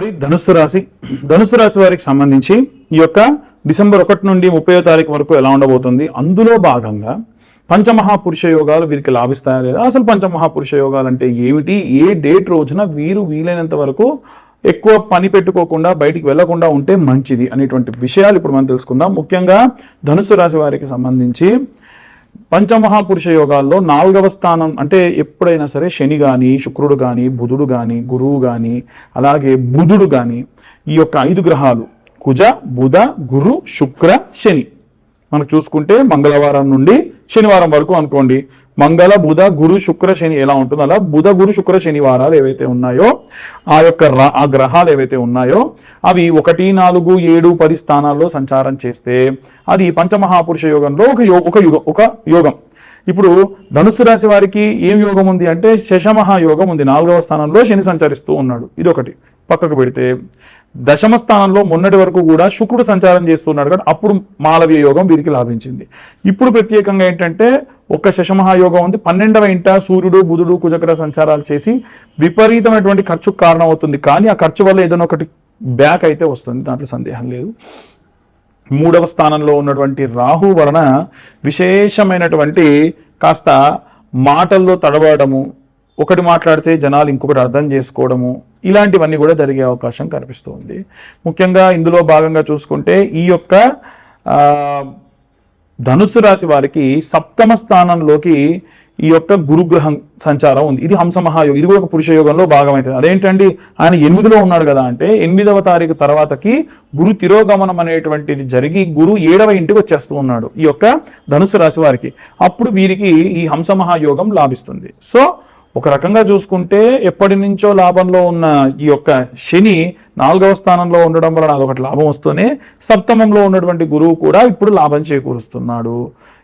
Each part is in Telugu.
మరి ధనుస్సు రాశి. ధనుసు రాశి వారికి సంబంధించి ఈ యొక్క డిసెంబర్ ఒకటి నుండి ముప్పై తారీఖు వరకు ఎలా ఉండబోతుంది? అందులో భాగంగా పంచమహాపురుష యోగాలు వీరికి లాభిస్తాయా లేదా? అసలు పంచమహాపురుష యోగాలు అంటే ఏమిటి? ఏ డేట్ రోజున వీరు వీలైనంత వరకు ఎక్కువ పని పెట్టుకోకుండా బయటికి వెళ్ళకుండా ఉంటే మంచిది అనేటువంటి విషయాలు ఇప్పుడు మనం తెలుసుకుందాం. ముఖ్యంగా ధనుసు రాశి వారికి సంబంధించి పంచమహాపురుష యోగాల్లో నాలుగవ స్థానం అంటే ఎప్పుడైనా సరే శని కానీ శుక్రుడు కానీ బుధుడు కానీ గురువు కానీ అలాగే బుధుడు కానీ ఈ యొక్క ఐదు గ్రహాలు కుజ బుధ గురు శుక్ర శని. మనం చూసుకుంటే మంగళవారం నుండి శనివారం వరకు అనుకోండి. మంగళ బుధ గురు శుక్ర శని ఎలా ఉంటుందో అలా బుధ గురు శుక్ర శనివారాలు ఏవైతే ఉన్నాయో ఆ యొక్క ఆ గ్రహాలు ఏవైతే ఉన్నాయో అవి ఒకటి నాలుగు ఏడు పది స్థానాల్లో సంచారం చేస్తే అది పంచమహాపురుష యోగంలో ఒక యో ఒక యుగం ఒక యోగం. ఇప్పుడు ధనుస్సు రాశి వారికి ఏం యోగం ఉంది అంటే శశమహాయోగం ఉంది. నాలుగవ స్థానంలో శని సంచరిస్తూ ఉన్నాడు. ఇదొకటి. పక్కకు పెడితే దశమ స్థానంలో మొన్నటి వరకు కూడా శుక్రుడు సంచారం చేస్తున్నాడు కాబట్టి అప్పుడు మాలవ్య యోగం వీరికి లాభించింది. ఇప్పుడు ప్రత్యేకంగా ఏంటంటే ఒక్క శశమహాయోగం ఉంది. పన్నెండవ ఇంట సూర్యుడు బుధుడు కుజగ్రహ సంచారాలు చేసి విపరీతమైనటువంటి ఖర్చుకు కారణం అవుతుంది కానీ ఆ ఖర్చు వల్ల ఏదైనా ఒకటి బ్యాక్ అయితే వస్తుంది. దాంట్లో సందేహం లేదు. మూడవ స్థానంలో ఉన్నటువంటి రాహు వలన విశేషమైనటువంటి కాస్త మాటల్లో తడబడము ఒకటి మాట్లాడితే జనాలు ఇంకొకటి అర్థం చేసుకోవడము ఇలాంటివన్నీ కూడా జరిగే అవకాశం కనిపిస్తుంది. ముఖ్యంగా ఇందులో భాగంగా చూసుకుంటే ఈ యొక్క ఆ, ధనుస్సు రాశి వారికి సప్తమ స్థానంలోకి ఈ యొక్క గురుగ్రహం సంచారం ఉంది. ఇది హంస మహాయోగం ఇది కూడా ఒక పురుష యోగంలో భాగమవుతుంది అదేంటండి? ఆయన ఎనిమిదిలో ఉన్నాడు కదా అంటే ఎనిమిదవ తారీఖు తర్వాతకి గురు తిరోగమనం అనేటువంటిది జరిగి గురు ఏడవ ఇంటికి వచ్చేస్తూ ఉన్నాడు ఈ యొక్క ధనుసు రాశి వారికి. అప్పుడు వీరికి ఈ హంస మహాయోగం లాభిస్తుంది. సో ఒక రకంగా చూసుకుంటే ఎప్పటి నుంచో లాభంలో ఉన్న ఈ యొక్క శని నాలుగవ స్థానంలో ఉండడం వలన అదొకటి లాభం వస్తూనే సప్తమంలో ఉన్నటువంటి గురువు కూడా ఇప్పుడు లాభం చేకూరుస్తున్నాడు.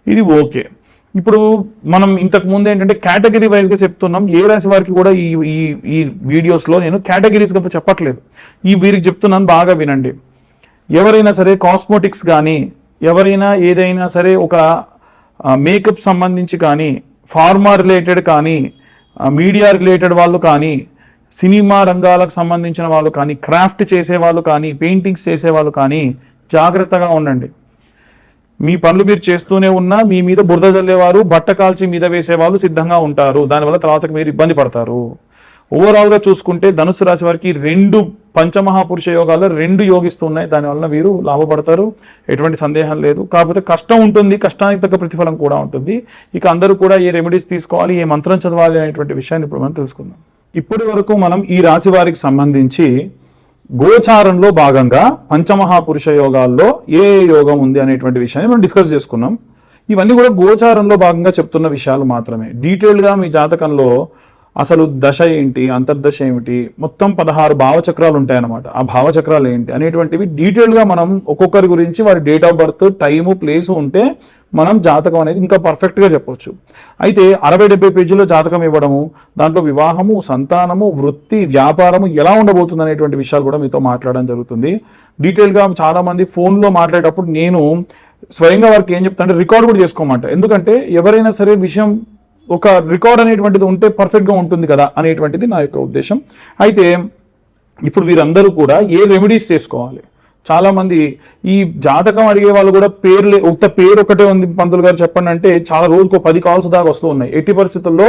ఇది ఓకే. ఇప్పుడు మనం ఇంతకు ముందు ఏంటంటే కేటగిరీ వైజ్గా చెప్తున్నాం. ఏ రాశి వారికి కూడా ఈ ఈ ఈ వీడియోస్లో నేను కేటగిరీస్గా చెప్పట్లేదు. ఈ వీరికి చెప్తున్నాను బాగా వినండి. ఎవరైనా సరే కాస్మోటిక్స్ కానీ ఎవరైనా ఏదైనా సరే ఒక మేకప్ సంబంధించి కానీ ఫార్మా రిలేటెడ్ కానీ మీడియా రిలేటెడ్ వాళ్ళు కానీ సినిమా రంగాలకు సంబంధించిన వాళ్ళు కానీ క్రాఫ్ట్ చేసే వాళ్ళు కానీ పెయింటింగ్స్ చేసే వాళ్ళు కానీ జాగ్రత్తగా ఉండండి. మీ పనులు మీరు చేస్తూనే ఉన్నా మీ మీద బురద చల్లేవారు బట్ట కాల్చి మీద వేసేవాళ్ళు సిద్ధంగా ఉంటారు. దానివల్ల తర్వాత మీరు ఇబ్బంది పడతారు. ఓవరాల్గా చూసుకుంటే ధనుసు రాశి వారికి రెండు పంచమహాపురుష యోగాల్లో రెండు యోగిస్తున్నాయి దానివల్ల వీరు లాభపడతారు. ఎటువంటి సందేహం లేదు. కాకపోతే కష్టం ఉంటుంది. కష్టానికి తగ్గ ప్రతిఫలం కూడా ఉంటుంది. ఇక అందరూ కూడా ఏ రెమెడీస్ తీసుకోవాలి. ఏ మంత్రం చదవాలి అనేటువంటి విషయాన్ని ఇప్పుడు మనం తెలుసుకుందాం. ఇప్పటి వరకు మనం ఈ రాశి వారికి సంబంధించి గోచారంలో భాగంగా పంచమహాపురుష యోగాల్లో ఏ యోగం ఉంది అనేటువంటి విషయాన్ని మనం డిస్కస్ చేసుకున్నాం. ఇవన్నీ కూడా గోచారంలో భాగంగా చెప్తున్న విషయాలు మాత్రమే. డీటెయిల్గా మీ జాతకంలో అసలు దశ ఏంటి అంతర్దశ ఏమిటి మొత్తం పదహారు భావచక్రాలు ఉంటాయన్నమాట. ఆ భావచక్రాలు ఏంటి అనేటువంటివి డీటెయిల్గా మనం ఒక్కొక్కరి గురించి వారి date of birth time place ఉంటే మనం జాతకం అనేది ఇంకా పర్ఫెక్ట్గా చెప్పొచ్చు. అయితే అరవై డెబ్బై పేజీలో జాతకం ఇవ్వడము దాంట్లో వివాహము సంతానము వృత్తి వ్యాపారము ఎలా ఉండబోతుంది అనేటువంటి విషయాలు కూడా మీతో మాట్లాడడం జరుగుతుంది. డీటెయిల్గా చాలామంది ఫోన్లో మాట్లాడేటప్పుడు నేను స్వయంగా వారికి ఏం చెప్తానంటే రికార్డ్ కూడా చేసుకోమంట. ఎందుకంటే ఎవరైనా సరే విషయం ఒక రికార్డ్ అనేటువంటిది ఉంటే పర్ఫెక్ట్గా ఉంటుంది కదా అనేటువంటిది నా యొక్క ఉద్దేశం. అయితే ఇప్పుడు వీరందరూ కూడా ఏ రెమెడీస్ చేసుకోవాలి? చాలామంది ఈ జాతకం అడిగే వాళ్ళు కూడా పేర్లే ఒక పేరు ఒకటే ఉంది పంతులు గారు చెప్పండి అంటే చాలా రోజుకు పది కాల్స్ దాకా వస్తూ ఉన్నాయి. ఎట్టి పరిస్థితుల్లో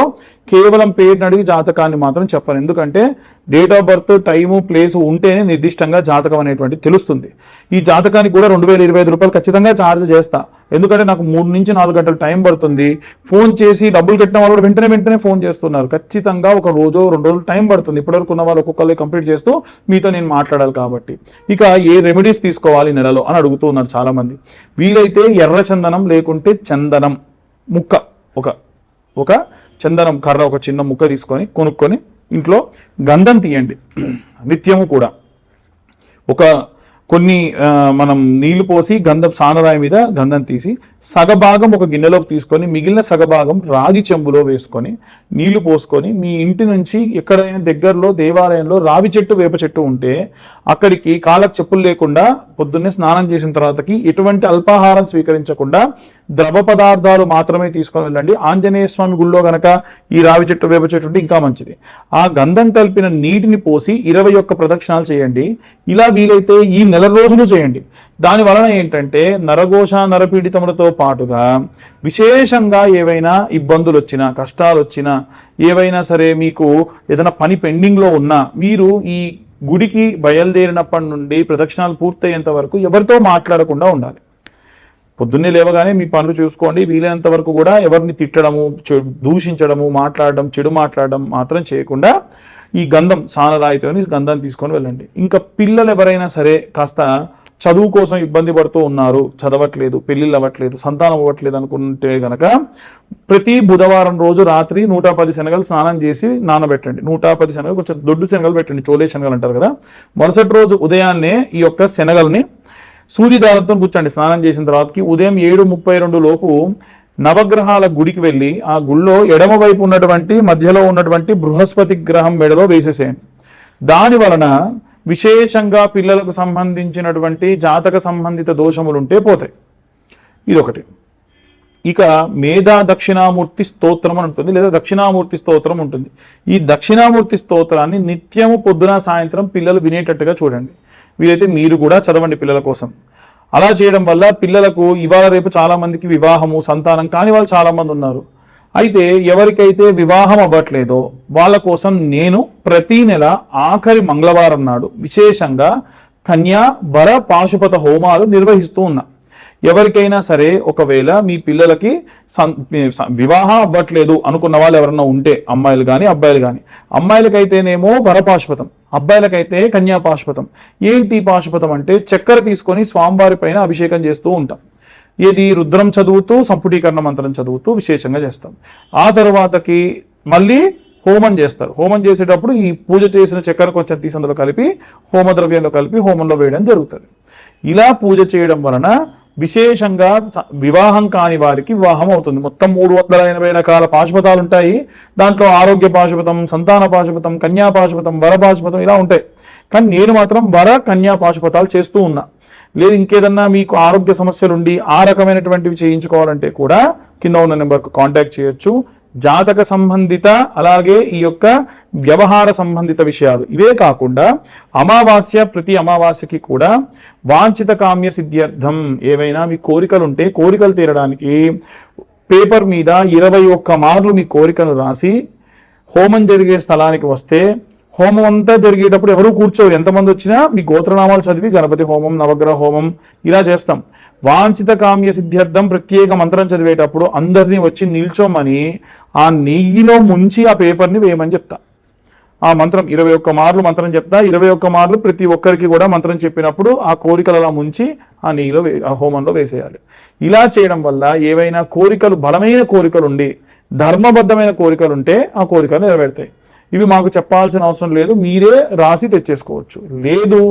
కేవలం పేరుని అడిగి జాతకాన్ని మాత్రం చెప్పాలి ఎందుకంటే date of birth time place ఉంటేనే నిర్దిష్టంగా జాతకం అనేటువంటి తెలుస్తుంది. ఈ జాతకానికి కూడా రెండు వేల ఇరవై ఐదు రూపాయలు ఖచ్చితంగా ఛార్జ్ చేస్తా. ఎందుకంటే నాకు మూడు నుంచి నాలుగు గంటలు టైం పడుతుంది. ఫోన్ చేసి డబ్బులు కట్టిన వాళ్ళు కూడా వెంటనే వెంటనే ఫోన్ చేస్తున్నారు. ఖచ్చితంగా ఒక రోజు రెండు రోజులు టైం పడుతుంది. ఇప్పటివరకు ఉన్న వాళ్ళు ఒక్కొక్కరు కంప్లీట్ చేస్తూ మీతో నేను మాట్లాడాలి కాబట్టి. ఇక ఏ రెమెడీస్ తీసుకోవాలి నెలలో అని అడుగుతూ ఉన్నారు చాలామంది. వీలైతే ఎర్ర చందనం లేకుంటే చందనం ముక్క. ఒక ఒక చందనం కర్ర ఒక చిన్న ముక్క తీసుకొని కొనుక్కొని ఇంట్లో గంధం తీయండి. నిత్యము కూడా. ఒక కొన్ని ఆ, మనం నీళ్ళు పోసి గంధం సానరాయి మీద గంధం తీసి సగభాగం ఒక గిన్నెలోకి తీసుకొని మిగిలిన సగభాగం రాగి చెంబులో వేసుకొని నీళ్ళు పోసుకొని మీ ఇంటి నుంచి ఎక్కడైనా దగ్గరలో దేవాలయంలో రావి చెట్టు వేప చెట్టు ఉంటే అక్కడికి కాళ్ళకు చెప్పులు లేకుండా పొద్దున్నే స్నానం చేసిన తర్వాతకి ఎటువంటి అల్పాహారం స్వీకరించకుండా ద్రవ పదార్థాలు మాత్రమే తీసుకొని వెళ్ళండి. ఆంజనేయ స్వామి గుళ్ళో గనక ఈ రావి చెట్టు వేప చెట్టు ఉంటే ఇంకా మంచిది. ఆ గంధం కలిపిన నీటిని పోసి ఇరవై ఒక్క ప్రదక్షిణాలు చేయండి. ఇలా వీలైతే ఈ నెల రోజులు చేయండి. దాని వలన ఏంటంటే నరఘోష నరపీడితములతో పాటుగా విశేషంగా ఏవైనా ఇబ్బందులు వచ్చినా కష్టాలు వచ్చినా ఏవైనా సరే మీకు ఏదైనా పని పెండింగ్లో ఉన్నా మీరు ఈ గుడికి బయలుదేరినప్పటి నుండి ప్రదక్షిణాలు పూర్తయ్యేంత వరకు ఎవరితో మాట్లాడకుండా ఉండాలి. పొద్దున్నే లేవగానే మీ పనులు చూసుకోండి వీలైనంత వరకు కూడా ఎవరిని తిట్టడము దూషించడము మాట్లాడడం చెడు మాట్లాడడం మాత్రం చేయకుండా ఈ గంధం సానరాయితోని గంధం తీసుకొని వెళ్ళండి. ఇంకా పిల్లలు ఎవరైనా సరే కాస్త చదువు కోసం ఇబ్బంది పడుతూ ఉన్నారు చదవట్లేదు పెళ్ళిళ్ళు అవ్వట్లేదు సంతానం అవ్వట్లేదు అనుకుంటే గనక ప్రతి బుధవారం రోజు రాత్రి నూట పది శనగలు స్నానం చేసి నానబెట్టండి. నూట పది శనగలు కొంచెం దొడ్డు శనగలు పెట్టండి చోలే శనగలు అంటారు కదా. మరుసటి రోజు ఉదయాన్నే ఈ యొక్క శనగల్ని సూర్యదారంతో కూర్చోండి స్నానం చేసిన తర్వాతకి ఉదయం ఏడు ముప్పై రెండు లోపు నవగ్రహాల గుడికి వెళ్ళి ఆ గుళ్ళో ఎడమ వైపు ఉన్నటువంటి మధ్యలో ఉన్నటువంటి బృహస్పతి గ్రహం మెడలో వేసేసేయండి. దాని వలన విశేషంగా పిల్లలకు సంబంధించినటువంటి జాతక సంబంధిత దోషములు ఉంటే పోతాయి. ఇదొకటి. ఇక మేధా దక్షిణామూర్తి స్తోత్రం అని ఉంటుంది లేదా దక్షిణామూర్తి స్తోత్రం ఉంటుంది. ఈ దక్షిణామూర్తి స్తోత్రాన్ని నిత్యము పొద్దున సాయంత్రం పిల్లలు వినేటట్టుగా చూడండి. వీలైతే మీరు కూడా చదవండి పిల్లల కోసం. అలా చేయడం వల్ల పిల్లలకు ఇవాళ రేపు చాలామందికి వివాహము సంతానం కాని వాళ్ళు చాలామంది ఉన్నారు. అయితే ఎవరికైతే వివాహం అవ్వట్లేదో వాళ్ళ కోసం నేను ప్రతి నెల ఆఖరి మంగళవారం నాడు విశేషంగా కన్యా వర పాశుపత హోమాలు నిర్వహిస్తూ ఉన్నా. ఎవరికైనా సరే ఒకవేళ మీ పిల్లలకి వివాహం అవ్వట్లేదు అనుకున్న వాళ్ళు ఎవరన్నా ఉంటే అమ్మాయిలు కానీ అబ్బాయిలు కానీ అమ్మాయిలకైతేనేమో వరపాశుపతం అబ్బాయిలకైతే కన్యా పాశుపతం. ఏంటి పాశుపతం అంటే చక్కెర తీసుకొని స్వామివారి పైన అభిషేకం చేస్తూ ఉంటాం. ఏది రుద్రం చదువుతూ సంపుటీకరణ మంత్రం చదువుతూ విశేషంగా చేస్తాం. ఆ తర్వాతకి మళ్ళీ హోమం చేస్తారు. హోమం చేసేటప్పుడు ఈ పూజ చేసిన చక్కెర కొంచెం తీసి అందులో కలిపి హోమ ద్రవ్యంలో కలిపి హోమంలో వేయడం జరుగుతుంది. ఇలా పూజ చేయడం వలన విశేషంగా వివాహం కాని వారికి వివాహం అవుతుంది. మొత్తం మూడు వందల ఎనభై రకాల పాశుపతాలు ఉంటాయి. దాంట్లో ఆరోగ్య పాశుపతం సంతాన పాశుపతం కన్యా పాశుపతం వర పాశుపతం ఇలా ఉంటాయి. కానీ నేను మాత్రం వర కన్యా పాశుపతాలు చేస్తూ ఉన్నా. లేదు ఇంకేదన్నా మీకు ఆరోగ్య సమస్యలు ఉండి ఆ రకమైనటువంటివి చేయించుకోవాలంటే కూడా కింద ఉన్న నెంబర్కు కాంటాక్ట్ చేయొచ్చు. జాతక సంబంధిత అలాగే ఈ యొక్క వ్యవహార సంబంధిత విషయాలు. ఇవే కాకుండా అమావాస్య ప్రతి అమావాస్యకి కూడా వాంఛిత కామ్య సిద్ధ్యర్థం ఏవైనా మీ కోరికలు ఉంటే కోరికలు తీరడానికి పేపర్ మీద ఇరవై ఒక్క మార్లు మీ కోరికను రాసి హోమం జరిగే స్థలానికి వస్తే హోమం అంతా జరిగేటప్పుడు ఎవరు కూర్చోరు? ఎంతమంది వచ్చినా మీ గోత్రనామాలు చదివి గణపతి హోమం నవగ్రహ హోమం ఇలా చేస్తాం. వాంఛిత కామ్య సిద్ధ్యర్థం ప్రత్యేక మంత్రం చదివేటప్పుడు అందరినీ వచ్చి నిల్చోమని ఆ నెయ్యిలో ముంచి ఆ పేపర్ని వేయమని చెప్తా. ఆ మంత్రం ఇరవై ఒక్క మార్లు మంత్రం చెప్తా. ఇరవై ఒక్క మార్లు ప్రతి ఒక్కరికి కూడా మంత్రం చెప్పినప్పుడు ఆ కోరికలు అలా ముంచి ఆ నెయ్యిలో వే- ఆ హోమంలో వేసేయాలి. ఇలా చేయడం వల్ల ఏవైనా కోరికలు బలమైన కోరికలు ఉండి ధర్మబద్ధమైన కోరికలు ఉంటే ఆ కోరికలు నెరవేరుతాయి. ఇవి మాకు చెప్పాల్సిన అవసరం లేదు. మీరే రాసి తెచ్చేసుకోవచ్చు. లేదు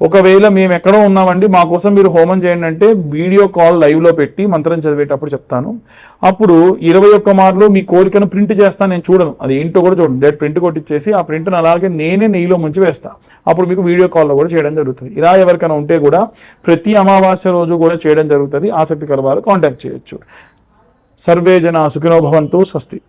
ఒకవేళ మేము ఎక్కడో ఉన్నామండి మా కోసం మీరు హోమం చేయండి అంటే వీడియో కాల్ లైవ్లో పెట్టి మంత్రం చదివేటప్పుడు చెప్తాను. అప్పుడు ఇరవై ఒక్క మార్లు మీ కోరికను ప్రింట్ చేస్తాను నేను చూడను. అది ఏంటో కూడా చూడండి. డైరెక్ట్ ప్రింట్ కొట్టించేసి ఆ ప్రింట్ను అలాగే నేనే నెయ్యిలో ముంచి వేస్తాను అప్పుడు మీకు వీడియో కాల్లో కూడా చేయడం జరుగుతుంది. ఇలా ఎవరికైనా ఉంటే కూడా ప్రతి అమావాస్య రోజు కూడా చేయడం జరుగుతుంది. ఆసక్తికర వారు కాంటాక్ట్ చేయొచ్చు. సర్వే జన సుఖినోభవంతో స్వస్తి.